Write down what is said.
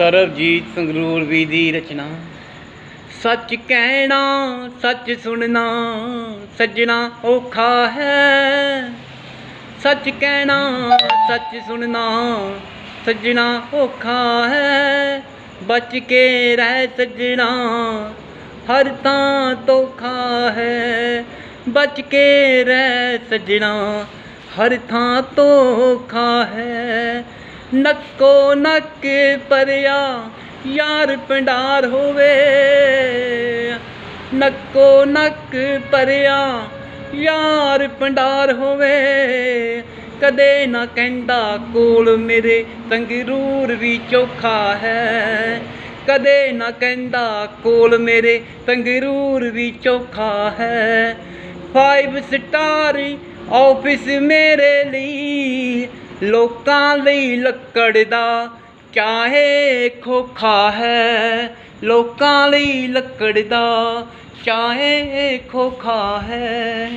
ਸਰਬਜੀਤ ਸੰਗਰੂਰ ਵੀ ਦੀ ਰਚਨਾ। ਸੱਚ ਕਹਿਣਾ, ਸੱਚ ਸੁਣਨਾ, ਸੱਜਣਾ ਔਖਾ ਹੈ। ਸੱਚ ਕਹਿਣਾ, ਸੱਚ ਸੁਣਨਾ, ਸੱਜਣਾ ਔਖਾ ਹੈ। ਬਚ ਕੇ ਰਹਿ ਸੱਜਣਾ, ਹਰ ਤਾਂ ਧੋਖਾ ਹੈ। ਬਚ ਕੇ ਰਹਿ ਸੱਜਣਾ, ਹਰ ਥਾਂ ਧੋਖਾ ਹੈ। ਨੱਕੋ ਨੱਕ ਪਰਿਆ, ਯਾਰ ਪਿੰਡਾਰ ਹੋਵੇ। ਨੱਕੋ ਨੱਕ ਪਰਿਆ, ਯਾਰ ਪਿੰਡਾਰ ਹੋਵੇ। ਕਦੇ ਨਾ ਕਹਿੰਦਾ ਕੋਲ ਮੇਰੇ ਤੰਗਰੂਰ ਵੀ ਚੋਖਾ ਹੈ। ਕਦੇ ਨਾ ਕਹਿੰਦਾ ਕੋਲ ਮੇਰੇ ਤੰਗਰੂਰ ਵੀ ਚੋਖਾ ਹੈ। ਫਾਈਵ ਸਟਾਰ ਆਫਿਸ ਮੇਰੇ ਲਈ ਲੋਕਾਂ ਲਈ ਲੱਕੜ ਦਾ ਚਾਹੇ ਖੋਖਾ ਹੈ। ਲੋਕਾਂ ਲਈ ਲੱਕੜ ਦਾ ਚਾਹੇ ਖੋਖਾ ਹੈ।